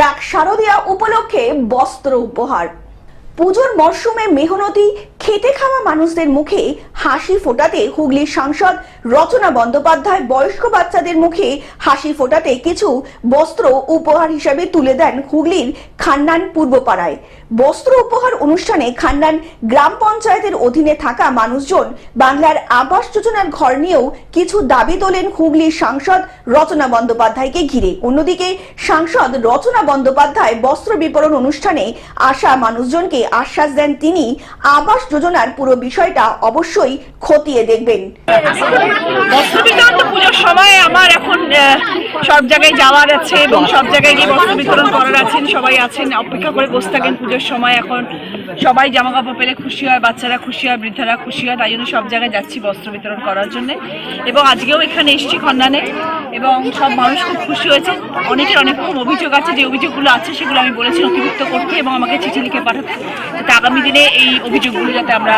প্রাক শারদীয়া উপলক্ষে বস্ত্র উপহার। পুজোর মরশুমে মেহনতি খেতে খাওয়া মানুষদের মুখে হাসি ফোটাতে হুগলির সাংসদ রচনা বন্দ্যোপাধ্যায় বয়স্ক বাচ্চাদের মুখে হাসি ফোটাতে কিছু বস্ত্র উপহার হিসাবে তুলে দেন হুগলির খান্নান পূর্বপাড়ায়। বস্ত্র উপহার অনুষ্ঠানে খান্নান গ্রাম পঞ্চায়েতের অধীনে থাকা মানুষজন বাংলার আবাস যোজনার ঘর নিয়েও কিছু দাবি তোলেন হুগলির সাংসদ রচনা বন্দ্যোপাধ্যায়কে ঘিরে। অন্যদিকে সাংসদ রচনা বন্দ্যোপাধ্যায় বস্ত্র বিতরণ অনুষ্ঠানে আসা মানুষজনকে আশ্বাস দেন তিনি, আবাস যোজনার পুরো বিষয়টা অবশ্যই খতিয়ে দেখবেন। পুজোর সময় আমার এখন সব জায়গায় যাওয়ার আছে এবং সব জায়গায় গিয়ে বস্ত্র বিতরণ করার আছেন, সবাই আছেন। অপেক্ষা করে বসে থাকেন পুজোর সময় এখন। সবাই জামা কাপড় পেলে খুশি হয়, বাচ্চারা খুশি হয়, বৃদ্ধারা খুশি হয়, তাই জন্য সব জায়গায় যাচ্ছি বস্ত্র বিতরণ করার জন্য। এবং আজকেও এখানে এসছি খন্দানে এবং সব মানুষ খুব খুশি হয়েছে। অনেকের অনেক রকম অভিযোগ আছে, যে অভিযোগগুলো আছে, সেগুলো আমি বলেছি নথিভুক্ত করতে এবং আমাকে চিঠি লিখে পাঠাতে। যাতে আগামী দিনে এই অভিযোগগুলো যাতে আমরা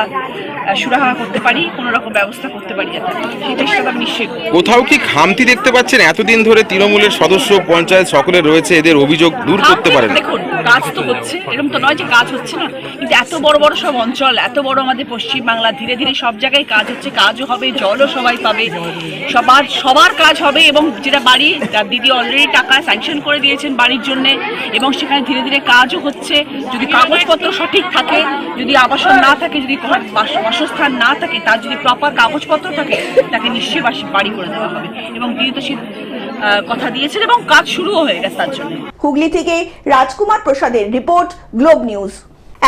সুরাহা করতে পারি কোনো রকম ব্যবস্থা করতে পারি যাতে সেই চেষ্টাটা আমি নিশ্চয়ই করব। কোথাও কি খামতি দেখতে পাচ্ছেন? এতদিন ধরে তৃণমূলের সদস্য পঞ্চায়েত সকলে রয়েছে এদের অভিযোগ দূর করতে পারেন দেখুন কাজ তো হচ্ছে এরকম তো নয় যে কাজ হচ্ছে না কিন্তু এত বড় বড় সব অঞ্চল এত বড় আমাদের পশ্চিম বাংলা ধীরে ধীরে সব জায়গায় কাজ হচ্ছে কাজও হবে জলও সবাই পাবে সবার সবার কাজ হবে এবং যেটা বাড়ি যার দিদি অলরেডি টাকা স্যাংশন করে দিয়েছেন বাড়ির জন্য এবং সেখানে ধীরে ধীরে কাজও হচ্ছে যদি কাগজপত্র সঠিক থাকে যদি আবাসন না থাকে যদি ঘর বাস- বাসস্থান না থাকে, তার যদি প্রপার কাগজপত্র থাকে, তাকে নিশ্চয়ই বাসি বাড়ি করে দেওয়া হবে। এবং তিনি তো সে কথা দিয়েছেন এবং কাজ শুরুও হয়ে গেছে তার জন্য। হুগলি থেকে রাজকুমার প্রসাদের রিপোর্ট, গ্লোব নিউজ।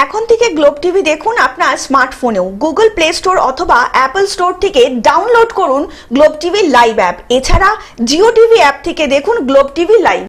এখন থেকে গ্লোব টিভি দেখুন আপনার স্মার্টফোনেও। গুগল প্লে স্টোর অথবা অ্যাপল স্টোর থেকে ডাউনলোড করুন গ্লোব টিভি লাইভ অ্যাপ। এছাড়া জিও টিভি অ্যাপ থেকে দেখুন গ্লোব টিভি লাইভ।